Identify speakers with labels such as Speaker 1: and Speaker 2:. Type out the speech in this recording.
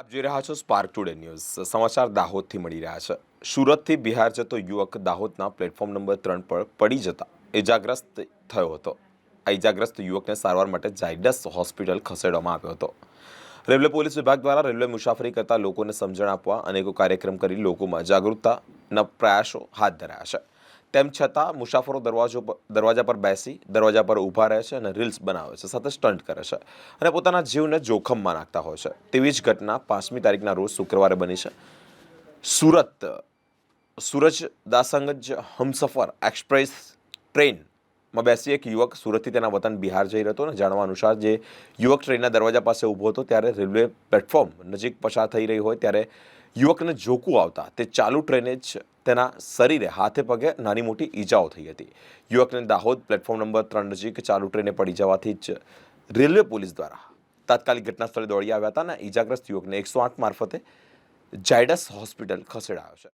Speaker 1: આપ જોઈ રહ્યા છો સ્પાર્ક ટુડે ન્યૂઝ સમાચાર દાહોદથી મળી રહ્યા છે. સુરતથી બિહાર જતો યુવક દાહોદના પ્લેટફોર્મ નંબર ત્રણ પર પડી જતા ઇજાગ્રસ્ત થયો હતો. આ ઇજાગ્રસ્ત યુવકને સારવાર માટે ઝાયડસ હોસ્પિટલ ખસેડવામાં આવ્યો હતો. રેલવે પોલીસ વિભાગ દ્વારા રેલવે મુસાફરી કરતા લોકોને સમજણ આપવા અનેકો કાર્યક્રમ કરી લોકોમાં જાગૃતતાના પ્રયાસો હાથ ધરાયા છે. તેમ છતાં મુસાફરો દરવાજો દરવાજા પર બેસી, દરવાજા પર ઊભા રહે છે અને રીલ્સ બનાવે છે, સાથે સ્ટન્ટ કરે છે અને પોતાના જીવને જોખમમાં નાખતા હોય છે. તેવી જ ઘટના પાંચમી તારીખના રોજ શુક્રવારે બની છે. સુરત, સૂરજ દાસંગજ હમસફર એક્સપ્રેસ ટ્રેનમાં બેસી એક યુવક સુરતથી તેના વતન બિહાર જઈ રહ્યો હતો અને જાણવા અનુસાર જે યુવક ટ્રેનના દરવાજા પાસે ઊભો હતો ત્યારે રેલવે પ્લેટફોર્મ નજીક પસાર થઈ રહી હોય ત્યારે યુવકને ઝોકું આવતા તે ચાલુ ટ્રેને જ તેના શરીરે હાથે પગે નાની મોટી ઈજાઓ થઈ હતી. યુવકને દાહોદ પ્લેટફોર્મ નંબર ત્રણ નજીક ચાલુ ટ્રેને પડી જવાથી જ રેલવે પોલીસ દ્વારા તાત્કાલિક ઘટના સ્થળે દોડી આવ્યા હતા અને ઈજાગ્રસ્ત યુવકને એકસો આઠ મારફતે જાયડસ હોસ્પિટલ ખસેડાયો છે.